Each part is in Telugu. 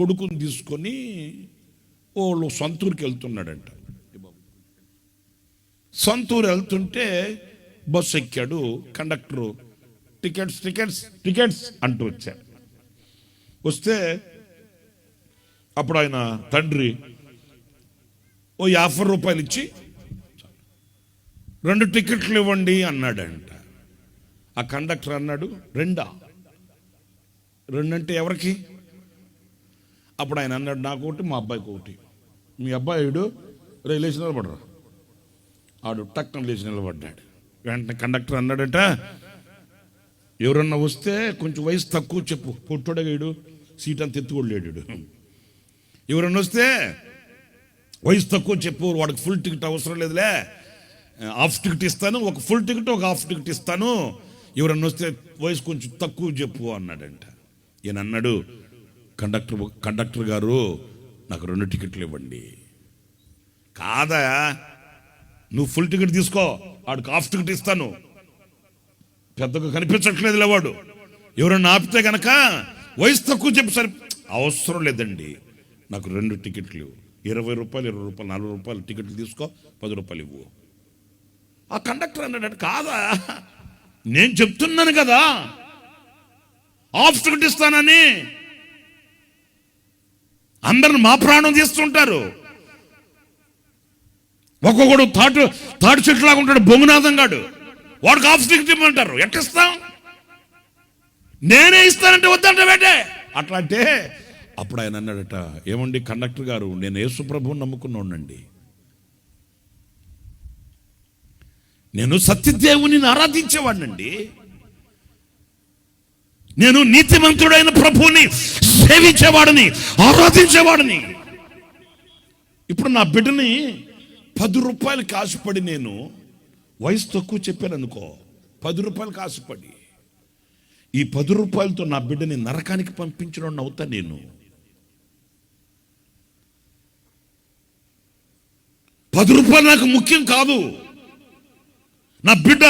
కొడుకుని తీసుకొని వాళ్ళు సొంతూరుకి వెళ్తున్నాడంట. సొంతూరు వెళ్తుంటే బస్సు ఎక్కాడు కండక్టరు. టికెట్స్ టికెట్స్ టికెట్స్ అంటూ వచ్చాడు. వస్తే అప్పుడు ఆయన తండ్రి ఓ యాభై రూపాయలు ఇచ్చి రెండు టికెట్లు ఇవ్వండి అన్నాడంట. ఆ కండక్టర్ అన్నాడు రెండా? రెండంటే ఎవరికి? అప్పుడు ఆయన అన్నాడు నాకు ఒకటి మా అబ్బాయికి ఒకటి. మీ అబ్బాయిడు రే లేచి నిలబడరా. ఆడు టక్కన లేచి నిలబడ్డాడు. వెంటనే కండక్టర్ అన్నాడట ఎవరన్నా వస్తే కొంచెం వయసు తక్కువ చెప్పు. పొట్టోడగాడు సీట్ అంత ఎత్తుకోలేడు ఎవరన్నా వస్తే వయసు తక్కువ చెప్పు వాడికి ఫుల్ టికెట్ అవసరం లేదులే. హాఫ్ టికెట్ ఇస్తాను ఒక ఫుల్ టికెట్ ఒక హాఫ్ టికెట్ ఇస్తాను. ఎవరన్నా వస్తే వయసు కొంచెం తక్కువ చెప్పు అన్నాడంట. ఈయన అన్నాడు కండక్టర్ కండక్టర్ గారు నాకు రెండు టికెట్లు ఇవ్వండి. కాదా? నువ్వు ఫుల్ టికెట్ తీసుకో వాడికి హాఫ్ టికెట్ ఇస్తాను. పెద్దగా కనిపించట్లేదు వాడు. ఎవరన్నా ఆపితే కనుక వయసు తక్కువ చెప్పి సరి అవసరం లేదండి. నాకు రెండు టికెట్లు ఇరవై రూపాయలు ఇరవై రూపాయలు నలభై రూపాయలు టికెట్లు తీసుకో పది రూపాయలు ఇవ్వు. ఆ కండక్టర్ అన్నాడు కాదా? నేను చెప్తున్నాను కదా. హాఫ్ టికెట్ ఇస్తానని. అందరిని మా ప్రాణం తీస్తుంటారు. ఒక్కొక్కడు తాటు తాటు చెట్టులాగా ఉంటాడు బొంగునాథం గాడు. వాడికి హాఫ్ టికెట్ ఇవ్వమంటారు. ఎట్లా ఇస్తాం? నేనే ఇస్తానంటే వద్దంటే బేటే అట్లా అంటే అప్పుడు ఆయన అన్నాడట ఏమండి కండక్టర్ గారు నేను యేసుప్రభుని నమ్ముకున్నానండి నేను సత్యదేవుని ఆరాధించేవాడినండి. నేను నీతిమంతుడైన ప్రభువుని సేవించేవాడిని ఆరాధించేవాడిని. ఇప్పుడు నా బిడ్డని పది రూపాయలు కాసుపడి నేను వయసు తక్కువ చెప్పాను అనుకో పది రూపాయలు కాసుపడి. ఈ పది రూపాయలతో నా బిడ్డని నరకానికి పంపించడం అవుతా నేను. పది రూపాయలు నాకు ముఖ్యం కాదు. నా బిడ్డ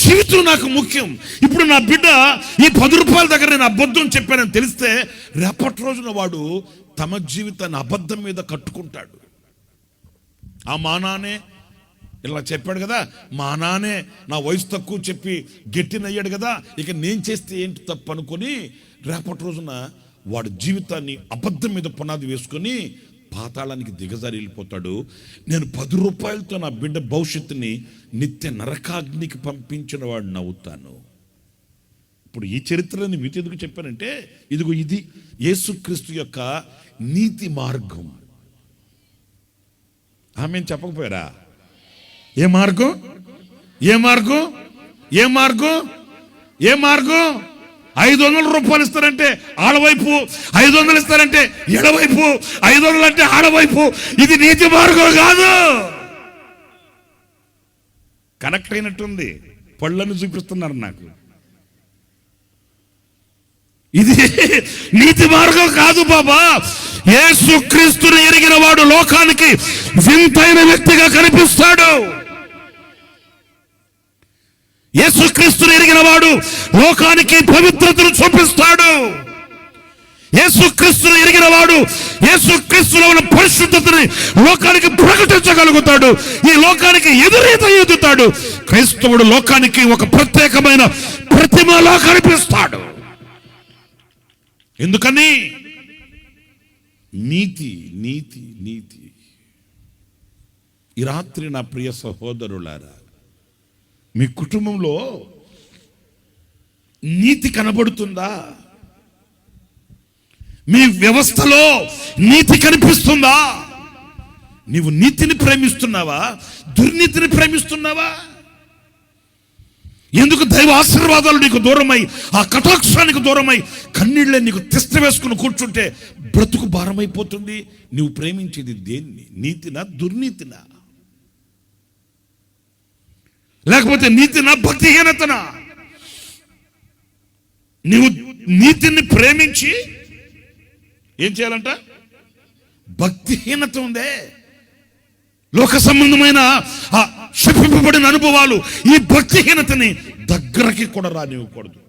జీవితం నాకు ముఖ్యం. ఇప్పుడు నా బిడ్డ ఈ పది రూపాయల దగ్గర నేను అబద్ధం చెప్పానని తెలిస్తే రేపటి రోజున వాడు తమ జీవితాన్ని అబద్ధం మీద కట్టుకుంటాడు. ఆ మానానే ఇలా చెప్పాడు కదా మా నానే నా వయసు తక్కువ చెప్పి గట్టినయ్యాడు కదా ఇక నేను చేస్తే ఏంటి తప్పు అనుకొని రేపటి రోజున వాడి జీవితాన్ని అబద్ధం మీద పునాది వేసుకొని పాతాళానికి దిగజారి వెళ్ళిపోతాడు నేను పది రూపాయలతో నా బిడ్డ భవిష్యత్తుని నిత్య నరకాగ్నికి పంపించిన వాడిని అవుతాను ఇప్పుడు ఈ చరిత్రని మీతో ఎందుకు చెప్పానంటే ఇదిగో ఇది యేసుక్రీస్తు యొక్క నీతి మార్గం. ఆమె చెప్పకపోయారా? ఏ మార్గం? ఏ మార్గం? ఏ మార్గం? ఏ మార్గం? ఐదు వందల రూపాయలు ఇస్తారంటే ఆడవైపు ఐదు వందలు ఇస్తారంటే ఎడవైపు ఐదు వందలు అంటే ఆడవైపు. ఇది నీతి మార్గం కాదు. కనెక్ట్ అయినట్టుంది. పళ్ళను చూపిస్తున్నారు నాకు. ఇది నీతి మార్గం కాదు బాబా. యేసు క్రీస్తుని ఎరిగిన వాడు లోకానికి వింతైన వ్యక్తిగా కనిపిస్తాడు. యేసు క్రీస్తుని ఎరిగిన వాడు లోకానికి పవిత్రతను చూపిస్తాడు. యేసు క్రీస్తుని ఎరిగిన వాడు యేసు క్రీస్తులో ఉన్న పరిశుద్ధతని లోకానికి ప్రకటించగలుగుతాడు. ఈ లోకానికి ఎదురీత ఎదుతాడు క్రైస్తవుడు లోకానికి ఒక ప్రత్యేకమైన ప్రతిమలా కనిపిస్తాడు. ఎందుకని? నీతి నీతి నీతి. ఈ రాత్రి నా ప్రియ సహోదరులారా మీ కుటుంబంలో నీతి కనబడుతుందా? మీ వ్యవస్థలో నీతి కనిపిస్తుందా? నీవు నీతిని ప్రేమిస్తున్నావా? దుర్నీతిని ప్రేమిస్తున్నావా? ఎందుకు దైవ ఆశీర్వాదాలు నీకు దూరమై ఆ కటాక్షానికి దూరమై కన్నీళ్ళే నీకు తిష్ట వేసుకుని కూర్చుంటే బ్రతుకు భారమైపోతుంది? నువ్వు ప్రేమించేది దేన్ని? నీతినా దుర్నీతినా? లేకపోతే నీతినా భక్తిహీనతనా? నీవు నీతిని ప్రేమించి ఏం చేయాలంట? భక్తిహీనత ఉందే. లోక సంబంధమైన క్షిపింపబడిన అనుభవాలు ఈ భక్తిహీనతని దగ్గరకి కూడా రానివ్వకూడదు.